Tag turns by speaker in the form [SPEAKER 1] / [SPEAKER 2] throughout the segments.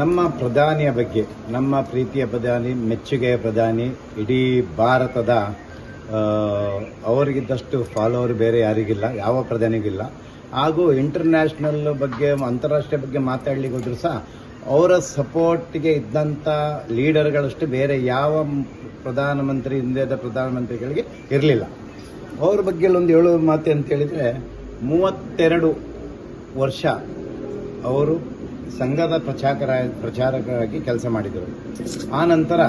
[SPEAKER 1] ನಮ್ಮ ಪ್ರಧಾನಿಯ ಬಗ್ಗೆ, ನಮ್ಮ ಪ್ರೀತಿಯ ಪ್ರಧಾನಿ, ಮೆಚ್ಚುಗೆಯ ಪ್ರಧಾನಿ, ಇಡೀ ಭಾರತದ ಅವರಿಗಿದ್ದಷ್ಟು ಫಾಲೋವರ್ ಬೇರೆ ಯಾರಿಗಿಲ್ಲ, ಯಾವ ಪ್ರಧಾನಿಗಿಲ್ಲ ಹಾಗೂ ಇಂಟರ್ನ್ಯಾಷನಲ್ ಬಗ್ಗೆ, ಅಂತಾರಾಷ್ಟ್ರೀಯ ಬಗ್ಗೆ ಮಾತಾಡ್ಲಿಕ್ಕೆ ಹೋದ್ರೂ ಸಹ, ಅವರ ಸಪೋರ್ಟ್ಗೆ ಇದ್ದಂಥ ಲೀಡರ್ಗಳಷ್ಟು ಬೇರೆ ಯಾವ ಪ್ರಧಾನಮಂತ್ರಿ ಹಿಂದೆದ ಪ್ರಧಾನಮಂತ್ರಿಗಳಿಗೆ ಇರಲಿಲ್ಲ. ಅವ್ರ ಬಗ್ಗೆ ಒಂದು ಹೇಳೋ ಮಾತು ಅಂತ ಹೇಳಿದ್ರೆ, ಮೂವತ್ತೆರಡು ವರ್ಷ ಅವರು ಸಂಘದ ಪ್ರಚಾರ ಪ್ರಚಾರಕರಾಗಿ ಕೆಲಸ ಮಾಡಿದರು. ಆ ನಂತರ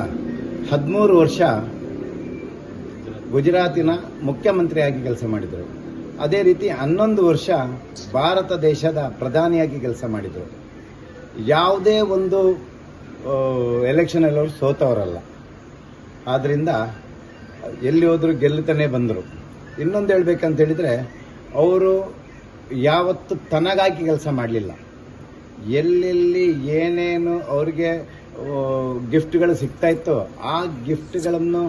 [SPEAKER 1] ಹದಿಮೂರು ವರ್ಷ ಗುಜರಾತಿನ ಮುಖ್ಯಮಂತ್ರಿಯಾಗಿ ಕೆಲಸ ಮಾಡಿದರು. ಅದೇ ರೀತಿ ಹನ್ನೊಂದು ವರ್ಷ ಭಾರತ ದೇಶದ ಪ್ರಧಾನಿಯಾಗಿ ಕೆಲಸ ಮಾಡಿದರು. ಯಾವುದೇ ಒಂದು ಎಲೆಕ್ಷನಲ್ಲಿ ಅವರು ಸೋತವರಲ್ಲ. ಆದ್ದರಿಂದ ಎಲ್ಲಿ ಹೋದರೂ ಗೆಲ್ಲುತ್ತಾನೆ ಬಂದರು. ಇನ್ನೊಂದು ಹೇಳ್ಬೇಕಂತ ಹೇಳಿದರೆ, ಅವರು ಯಾವತ್ತು ತನಗಾಗಿ ಕೆಲಸ ಮಾಡಲಿಲ್ಲ. ಎಲ್ಲೆಲ್ಲಿ ಏನೇನು ಅವ್ರಿಗೆ ಗಿಫ್ಟ್ಗಳು ಸಿಗ್ತಾ ಇತ್ತೋ ಆ ಗಿಫ್ಟ್ಗಳನ್ನು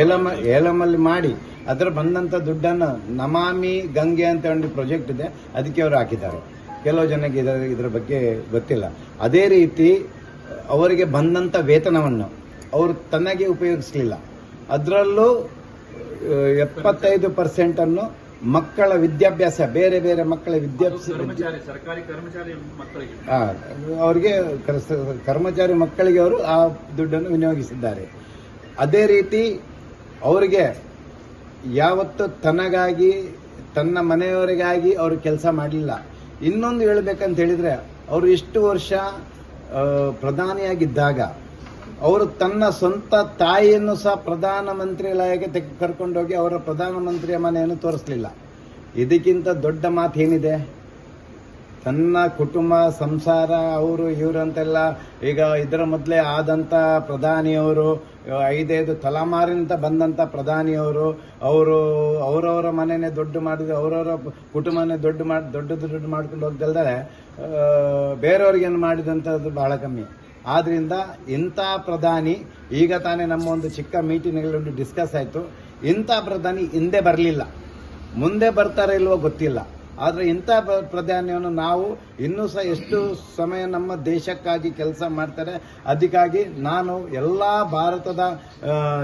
[SPEAKER 1] ಏಲಮ, ಏಲಮಲ್ಲಿ ಮಾಡಿ ಅದರ ಬಂದಂಥ ದುಡ್ಡನ್ನು ನಮಾಮಿ ಗಂಗೆ ಅಂತ ಒಂದು ಪ್ರಾಜೆಕ್ಟ್ ಇದೆ, ಅದಕ್ಕೆ ಅವರು ಹಾಕಿದ್ದಾರೆ. ಕೆಲವು ಜನಕ್ಕೆ ಇದರ ಇದರ ಬಗ್ಗೆ ಗೊತ್ತಿಲ್ಲ. ಅದೇ ರೀತಿ ಅವರಿಗೆ ಬಂದಂಥ ವೇತನವನ್ನು ಅವರು ತನಗೆ ಉಪಯೋಗಿಸಲಿಲ್ಲ. ಅದರಲ್ಲೂ, ಎಪ್ಪತ್ತೈದು ಪರ್ಸೆಂಟನ್ನು ಮಕ್ಕಳ ವಿದ್ಯಾಭ್ಯಾಸ ಬೇರೆ ಬೇರೆ ಮಕ್ಕಳ ವಿದ್ಯಾಭ್ಯಾಸ ಅವರಿಗೆ ಕರ್ಮಚಾರಿ ಮಕ್ಕಳಿಗೆ ಅವರು ಆ ದುಡ್ಡನ್ನು ವಿನಿಯೋಗಿಸಿದ್ದಾರೆ. ಅದೇ ರೀತಿ ಅವರಿಗೆ ಯಾವತ್ತು ತನಗಾಗಿ ತನ್ನ ಮನೆಯವರಿಗಾಗಿ ಅವರು ಕೆಲಸ ಮಾಡಲಿಲ್ಲ. ಇನ್ನೊಂದು ಹೇಳಬೇಕಂತ ಹೇಳಿದ್ರೆ ಅವರು ಇಷ್ಟು ವರ್ಷ ಪ್ರಧಾನಿಯಾಗಿದ್ದಾಗ ಅವರು ತನ್ನ ಸ್ವಂತ ತಾಯಿಯನ್ನು ಸಹ ಪ್ರಧಾನಮಂತ್ರಿ ಲಯಕ್ಕೆ ತೆಗೆ ಕರ್ಕೊಂಡೋಗಿ ಅವರ ಪ್ರಧಾನಮಂತ್ರಿಯ ಮನೆಯನ್ನು ತೋರಿಸಲಿಲ್ಲ. ಇದಕ್ಕಿಂತ ದೊಡ್ಡ ಮಾತು ಏನಿದೆ? ತನ್ನ ಕುಟುಂಬ, ಸಂಸಾರ, ಅವರು, ಇವರಂತೆಲ್ಲ ಈಗ ಇದರ ಮೊದಲೇ ಆದಂಥ ಪ್ರಧಾನಿಯವರು, ಐದೈದು ತಲೆಮಾರಿನಿಂದ ಬಂದಂಥ ಪ್ರಧಾನಿಯವರು, ಅವರು ಅವರವರ ಮನೆಯೇ ದೊಡ್ಡ ಮಾಡಿದ್ರು, ಅವರವರ ಕುಟುಂಬನೇ ದೊಡ್ಡ ಮಾಡಿ, ದೊಡ್ಡದು ದೊಡ್ಡ ಮಾಡ್ಕೊಂಡು ಹೋಗ್ದಲ್ದರೆ ಬೇರೆಯವ್ರಿಗೇನು ಮಾಡಿದಂಥದ್ದು ಬಹಳ ಕಮ್ಮಿ. ಆದ್ರಿಂದ ಇಂಥ ಪ್ರಧಾನಿ, ಈಗ ತಾನೇ ನಮ್ಮ ಒಂದು ಚಿಕ್ಕ ಮೀಟಿಂಗ್ಗಳಲ್ಲಿ ಡಿಸ್ಕಸ್ ಆಯಿತು. ಇಂಥ ಪ್ರಧಾನಿ ಹಿಂದೆ ಬರಲಿಲ್ಲ. ಮುಂದೆ ಬರ್ತಾರೆ ಇಲ್ವೋ ಗೊತ್ತಿಲ್ಲ. ಆದರೆ ಇಂಥ ಪ್ರಾಧಾನ್ಯವನ್ನು ನಾವು ಇನ್ನೂ ಸಹ ಎಷ್ಟು ಸಮಯ ನಮ್ಮ ದೇಶಕ್ಕಾಗಿ ಕೆಲಸ ಮಾಡ್ತಾರೆ, ಅದಕ್ಕಾಗಿ ನಾನು ಎಲ್ಲ ಭಾರತದ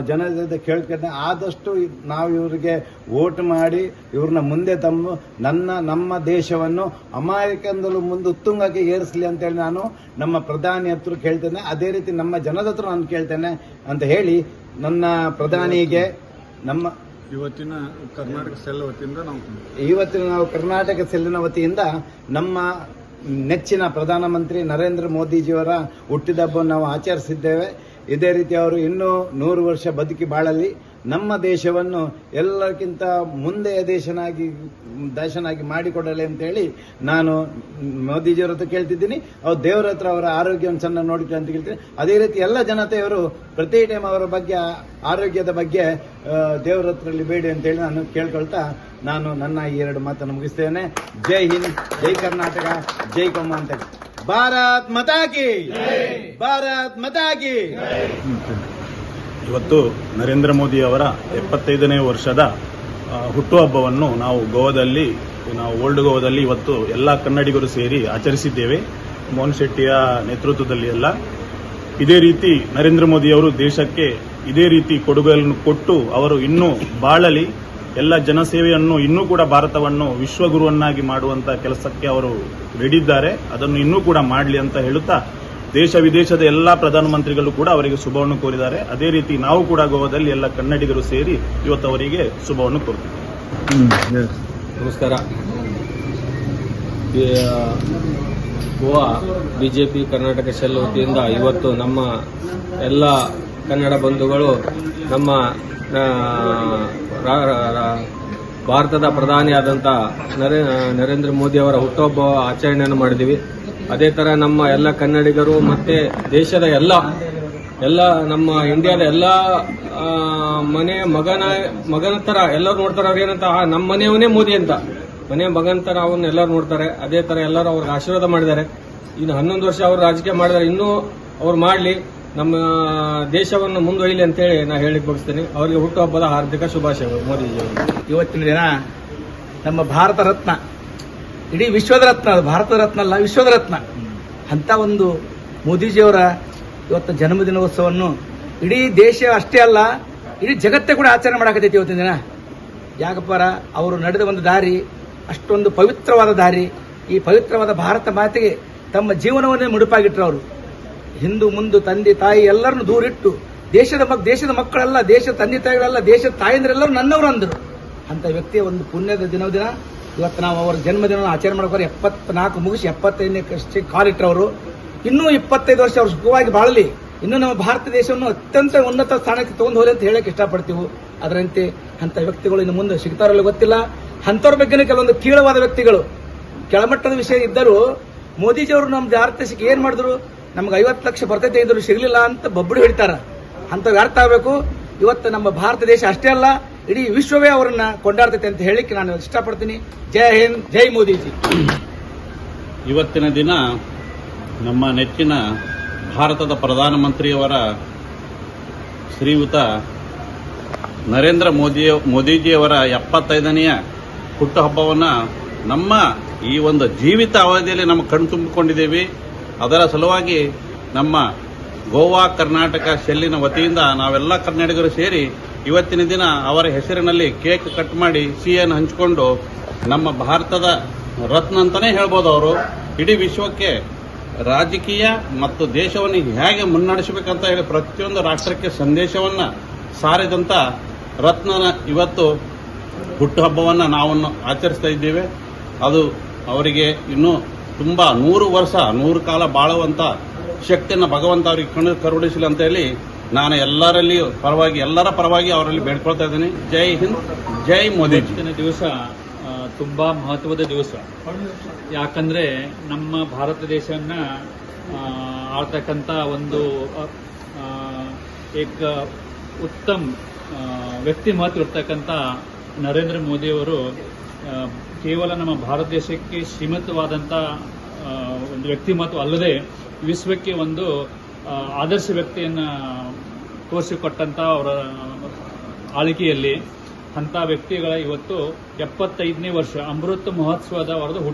[SPEAKER 1] ಜನರಿಂದ ಕೇಳ್ಕೊಂಡೆ. ಆದಷ್ಟು ನಾವು ಇವರಿಗೆ ವೋಟ್ ಮಾಡಿ ಇವ್ರನ್ನ ಮುಂದೆ ತಮ್ಮ ನನ್ನ, ನಮ್ಮ ದೇಶವನ್ನು ಅಮಾಯಕಂದಲೂ ಮುಂದೆ ಉತ್ತುಂಗಕ್ಕೆ ಏರಿಸಲಿ ಅಂತೇಳಿ ನಾನು ನಮ್ಮ ಪ್ರಧಾನಿ ಹತ್ರ ಕೇಳ್ತೇನೆ. ಅದೇ ರೀತಿ ನಮ್ಮ ಜನದ ನಾನು ಕೇಳ್ತೇನೆ ಅಂತ ಹೇಳಿ ನನ್ನ ಪ್ರಧಾನಿಗೆ ನಮ್ಮ
[SPEAKER 2] ಇವತ್ತಿನ ಕರ್ನಾಟಕ ಸೆಲ್ ವತಿಯಿಂದ ನಾವು
[SPEAKER 1] ಇವತ್ತಿನ ನಾವು ಕರ್ನಾಟಕ ಸೆಲ್ಲಿನ ವತಿಯಿಂದ ನಮ್ಮ ನೆಚ್ಚಿನ ಪ್ರಧಾನಮಂತ್ರಿ ನರೇಂದ್ರ ಮೋದಿಜಿಯವರ ಹುಟ್ಟಿದಬ್ಬವನ್ನು ನಾವು ಆಚರಿಸಿದ್ದೇವೆ. ಇದೇ ರೀತಿ ಅವರು ಇನ್ನೂ ನೂರು ವರ್ಷ ಬದುಕಿ ಬಾಳಲಿ. ನಮ್ಮ ದೇಶವನ್ನು ಎಲ್ಲಕ್ಕಿಂತ ಮುಂದೆಯ ದೇಶನಾಗಿ ದೇಶನಾಗಿ ಮಾಡಿಕೊಡಲಿ ಅಂತೇಳಿ ನಾನು ಮೋದಿಜಿಯವರ ಹತ್ರ ಕೇಳ್ತಿದ್ದೀನಿ. ಅವ್ರು ದೇವರ ಹತ್ರ ಅವರ ಆರೋಗ್ಯವನ್ನು ಚೆನ್ನಾಗಿ ನೋಡಿಕೊಳ್ಳಿ ಅಂತ ಕೇಳ್ತೀನಿ ಅದೇ ರೀತಿ ಎಲ್ಲ ಜನತೆಯವರು ಪ್ರತಿ ಟೈಮ್ ಅವರ ಬಗ್ಗೆ, ಆರೋಗ್ಯದ ಬಗ್ಗೆ ದೇವರ ಹತ್ರಲ್ಲಿ ಬೇಡಿ ಅಂತೇಳಿ ನಾನು ಕೇಳ್ಕೊಳ್ತಾ ನಾನು ನನ್ನ ಈ ಎರಡು ಮಾತನ್ನು ಮುಗಿಸ್ತೇನೆ. ಜೈ ಹಿಂದ್, ಜೈ ಕರ್ನಾಟಕ, ಜೈ ಕೊಮ್ಮ ಅಂತ ಭಾರತ್ ಮತಾಕಿ ಭಾರತ್ ಮತಾಕಿ
[SPEAKER 2] ಇವತ್ತು ನರೇಂದ್ರ ಮೋದಿ ಅವರ ಎಪ್ಪತ್ತೈದನೇ ವರ್ಷದ ಹುಟ್ಟುಹಬ್ಬವನ್ನು ನಾವು ಗೋವಾದಲ್ಲಿ, ನಾವು ಓಲ್ಡ್ ಗೋವಾದಲ್ಲಿ ಇವತ್ತು ಎಲ್ಲ ಕನ್ನಡಿಗರು ಸೇರಿ ಆಚರಿಸಿದ್ದೇವೆ. ಮೋಹನ್ ಶೆಟ್ಟಿಯ ನೇತೃತ್ವದಲ್ಲಿ ಎಲ್ಲ. ಇದೇ ರೀತಿ ನರೇಂದ್ರ ಮೋದಿ ಅವರು ದೇಶಕ್ಕೆ ಇದೇ ರೀತಿ ಕೊಡುಗೆಯನ್ನು ಕೊಟ್ಟು ಅವರು ಇನ್ನೂ ಬಾಳಲಿ. ಎಲ್ಲ ಜನಸೇವೆಯನ್ನು ಇನ್ನೂ ಕೂಡ ಭಾರತವನ್ನು ವಿಶ್ವಗುರುವನ್ನಾಗಿ ಮಾಡುವಂತ ಕೆಲಸಕ್ಕೆ ಅವರು ರೆಡಿದ್ದಾರೆ. ಅದನ್ನು ಇನ್ನೂ ಕೂಡ ಮಾಡಲಿ ಅಂತ ಹೇಳುತ್ತಾ ದೇಶ ವಿದೇಶದ ಎಲ್ಲ ಪ್ರಧಾನಮಂತ್ರಿಗಳು ಕೂಡ ಅವರಿಗೆ ಶುಭವನ್ನು ಕೋರಿದ್ದಾರೆ. ಅದೇ ರೀತಿ ನಾವು ಕೂಡ ಗೋವಾದಲ್ಲಿ ಎಲ್ಲ ಕನ್ನಡಿಗರು ಸೇರಿ ಇವತ್ತು ಅವರಿಗೆ ಶುಭವನ್ನು ಕೋರ್ತೀವಿ
[SPEAKER 3] ನಮಸ್ಕಾರ. ಗೋವಾ ಬಿಜೆಪಿ ಕರ್ನಾಟಕ ಶೆಲ್ ವತಿಯಿಂದ ಇವತ್ತು ನಮ್ಮ ಎಲ್ಲ ಕನ್ನಡ ಬಂಧುಗಳು ನಮ್ಮ ರಾ- ರಾ- ರಾ- ಭಾರತದ ಪ್ರಧಾನಿಯಾದಂಥ ನರೇ ನರೇಂದ್ರ ಮೋದಿ ಅವರ ಹುಟ್ಟುಹಬ್ಬ ಆಚರಣೆಯನ್ನು ಮಾಡಿದ್ದೀವಿ. ಅದೇ ತರ ನಮ್ಮ ಎಲ್ಲ ಕನ್ನಡಿಗರು ಮತ್ತೆ ದೇಶದ ಎಲ್ಲ ಎಲ್ಲ ನಮ್ಮ ಇಂಡಿಯಾದ ಎಲ್ಲ ಮನೆ ಮಗನ ಮಗನ ತರ ಎಲ್ಲರೂ ನೋಡ್ತಾರೆ ಅವ್ರು ಏನಂತ ನಮ್ಮ ಮನೆಯವನೇ ಮೋದಿ ಅಂತ. ಮನೆ ಮಗನ ತರ ಅವನ್ನ ಎಲ್ಲರೂ ನೋಡ್ತಾರೆ. ಅದೇ ತರ ಎಲ್ಲರೂ ಅವ್ರಿಗೆ ಆಶೀರ್ವಾದ ಮಾಡಿದ್ದಾರೆ. ಇನ್ನು ಹನ್ನೊಂದು ವರ್ಷ ಅವರು ರಾಜಕೀಯ ಮಾಡಿದ್ದಾರೆ. ಇನ್ನೂ ಅವ್ರು ಮಾಡಲಿ. ನಮ್ಮ ದೇಶವನ್ನು ಮುಂದೊಯ್ಯಲಿ ಅಂತೇಳಿ ನಾ ಹೇಳಿಕ್ ಬಯಸ್ತೀನಿ ಅವರಿಗೆ ಹುಟ್ಟುಹಬ್ಬದ ಹಾರ್ದಿಕ ಶುಭಾಶಯಗಳು ಮೋದಿಜಿ
[SPEAKER 4] ಇವತ್ತಿನ ದಿನ ನಮ್ಮ ಭಾರತ ರತ್ನ ಇಡೀ ವಿಶ್ವದ ರತ್ನ ಅದು, ಭಾರತದ ರತ್ನ ಅಲ್ಲ, ವಿಶ್ವದ ರತ್ನ. ಅಂತ ಒಂದು ಮೋದಿಜಿಯವರ ಇವತ್ತು ಜನ್ಮದಿನೋತ್ಸವವನ್ನು ಇಡೀ ದೇಶ ಅಷ್ಟೇ ಅಲ್ಲ, ಇಡೀ ಜಗತ್ತೇ ಕೂಡ ಆಚರಣೆ ಮಾಡಾಕತೈತಿ ಇವತ್ತಿನ ದಿನ. ಯಾಕಪ್ಪಾರ, ಅವರು ನಡೆದ ಒಂದು ದಾರಿ, ಅಷ್ಟೊಂದು ಪವಿತ್ರವಾದ ದಾರಿ, ಈ ಪವಿತ್ರವಾದ ಭಾರತ ಮಾತೆಗೆ ತಮ್ಮ ಜೀವನವನ್ನೇ ಮುಡುಪಾಗಿಟ್ರು ಅವರು. ಹಿಂದೂ, ಮುಂದು, ತಂದೆ, ತಾಯಿ ಎಲ್ಲರನ್ನು ದೂರಿಟ್ಟು, ದೇಶದ ಮಕ್, ದೇಶದ ಮಕ್ಕಳೆಲ್ಲ ದೇಶದ ತಂದೆ ತಾಯಿಗಳೆಲ್ಲ ದೇಶದ ತಾಯಂದ್ರೆಲ್ಲರೂ ನನ್ನವರು ಅಂದರು. ಅಂತ ವ್ಯಕ್ತಿಯ ಒಂದು ಪುಣ್ಯದ ದಿನ ದಿನ ಇವತ್ತು ನಾವು ಅವರ ಜನ್ಮದಿನ ಆಚರಣೆ ಮಾಡ್ಕೊಂಡು ಎಪ್ಪತ್ನಾಲ್ಕು ಮುಗಿಸಿ ಎಪ್ಪತ್ತೈದನೇ ಕಷ್ಟ ಕಾಲಿಟ್ಟರವರು ಇನ್ನೂ ಇಪ್ಪತ್ತೈದು ವರ್ಷ ಅವರು ಸುಖವಾಗಿ ಬಾಳಲಿ. ಇನ್ನು ನಮ್ಮ ಭಾರತ ದೇಶವನ್ನು ಅತ್ಯಂತ ಉನ್ನತ ಸ್ಥಾನಕ್ಕೆ ತಗೊಂಡು ಹೋಗಲಿ ಅಂತ ಹೇಳಕ್ಕೆ ಇಷ್ಟಪಡ್ತೀವಿ. ಅದರಂತೆ ಅಂತ ವ್ಯಕ್ತಿಗಳು ಇನ್ನು ಮುಂದೆ ಸಿಗ್ತಾರಲ್ಲ ಗೊತ್ತಿಲ್ಲ. ಅಂಥವ್ರ ಬಗ್ಗೆನೇ ಕೆಲವೊಂದು ಕೀಳವಾದ ವ್ಯಕ್ತಿಗಳು. ಕೆಳಮಟ್ಟದ ವಿಷಯ ಇದ್ದರೂ ಮೋದಿಜಿಯವರು ನಮ್ಮ ಭಾರತ ದೇಶಕ್ಕೆ ಏನ್ ಮಾಡಿದ್ರು? ನಮ್ಗೆ ಐವತ್ತು ಲಕ್ಷ ಬರ್ತೈತೆ ಇದ್ರು ಸಿಗಲಿಲ್ಲ ಅಂತ ಬಬ್ಬಡಿ ಹೇಳ್ತಾರ. ಅಂಥವು ಅರ್ಥ ಆಗ್ಬೇಕು ಇವತ್ತು ನಮ್ಮ ಭಾರತ ದೇಶ ಅಷ್ಟೇ ಅಲ್ಲ. ಇಡೀ ವಿಶ್ವವೇ ಅವರನ್ನ ಕೊಂಡಾಡ್ತೈತೆ ಅಂತ ಹೇಳಿಕ್ಕೆ ನಾನು ಇಷ್ಟಪಡ್ತೀನಿ. ಜೈ ಹಿಂದ್, ಜೈ ಮೋದಿಜಿ.
[SPEAKER 2] ಇವತ್ತಿನ ದಿನ ನಮ್ಮ ನೆಚ್ಚಿನ ಭಾರತದ ಪ್ರಧಾನಮಂತ್ರಿಯವರ ಶ್ರೀಯುತ ನರೇಂದ್ರ ಮೋದಿ ಮೋದಿಜಿಯವರ ಎಪ್ಪತ್ತೈದನೆಯ ಹುಟ್ಟುಹಬ್ಬವನ್ನು ನಮ್ಮ ಈ ಒಂದು ಜೀವಿತ ಅವಧಿಯಲ್ಲಿ ನಮ್ಮ ಕಣ್ ತುಂಬಿಕೊಂಡಿದ್ದೀವಿ. ಅದರ ಸಲುವಾಗಿ ನಮ್ಮ ಗೋವಾ, ಕರ್ನಾಟಕ, ಶೆಲ್ಲಿನ ವತಿಯಿಂದ ನಾವೆಲ್ಲ ಕನ್ನಡಿಗರು ಸೇರಿ ಇವತ್ತಿನ ದಿನ ಅವರ ಹೆಸರಿನಲ್ಲಿ ಕೇಕ್ ಕಟ್ ಮಾಡಿ ಸಿಹಿಯನ್ನು ಹಂಚಿಕೊಂಡು ನಮ್ಮ ಭಾರತದ ರತ್ನ ಅಂತಾನೆ ಹೇಳ್ಬೋದು ಅವರು. ಇಡೀ ವಿಶ್ವಕ್ಕೆ ರಾಜಕೀಯ ಮತ್ತು ದೇಶವನ್ನು ಹೇಗೆ ಮುನ್ನಡೆಸಬೇಕಂತ ಹೇಳಿ ಪ್ರತಿಯೊಂದು ರಾಷ್ಟ್ರಕ್ಕೆ ಸಂದೇಶವನ್ನ ಸಾರಿದಂತ ರತ್ನನ ಇವತ್ತು ಹುಟ್ಟುಹಬ್ಬವನ್ನು ನಾವನ್ನು ಆಚರಿಸ್ತಾ ಇದ್ದೇವೆ. ಅದು ಅವರಿಗೆ ಇನ್ನೂ ತುಂಬಾ ನೂರು ವರ್ಷ, ನೂರು ಕಾಲ ಬಾಳುವಂತ ಶಕ್ತಿಯನ್ನು ಭಗವಂತ ಅವರಿಗೆ ಕಣ್ಣು ಕರುಡಿಸಲಿ ಅಂತ ಹೇಳಿ ನಾನು ಎಲ್ಲರಲ್ಲಿ ಪರವಾಗಿ, ಎಲ್ಲರ ಪರವಾಗಿ ಅವರಲ್ಲಿ ಬೇಡ್ಕೊಳ್ತಾ ಇದ್ದೀನಿ. ಜೈ ಹಿಂದ್, ಜೈ
[SPEAKER 5] ಇವತ್ತಿನ ದಿವಸ ತುಂಬ ಮಹತ್ವದ ದಿವಸ. ಯಾಕಂದ್ರೆ ನಮ್ಮ ಭಾರತ ದೇಶವನ್ನ ಆಳ್ತಕ್ಕಂತ ಒಂದು ಏಕ ಉತ್ತಮ ವ್ಯಕ್ತಿ ಮಹತ್ವ ಇರ್ತಕ್ಕಂಥ ನರೇಂದ್ರ ಮೋದಿಯವರು ಕೇವಲ ನಮ್ಮ ಭಾರತ ದೇಶಕ್ಕೆ ಸೀಮಿತವಾದಂಥ ಒಂದು ವ್ಯಕ್ತಿ ಮಹತ್ವ ಅಲ್ಲದೆ ವಿಶ್ವಕ್ಕೆ ಒಂದು ಆದರ್ಶ ವ್ಯಕ್ತಿಯನ್ನ ತೋರಿಸಿಕೊಟ್ಟಂತ ಅವರ ಆಳ್ವಿಕೆಯಲ್ಲಿ ಅಂತ ವ್ಯಕ್ತಿಗಳ ಇವತ್ತು ಎಪ್ಪತ್ತೈದನೇ ವರ್ಷ ಅಮೃತ ಮಹೋತ್ಸವದ ಅವರದು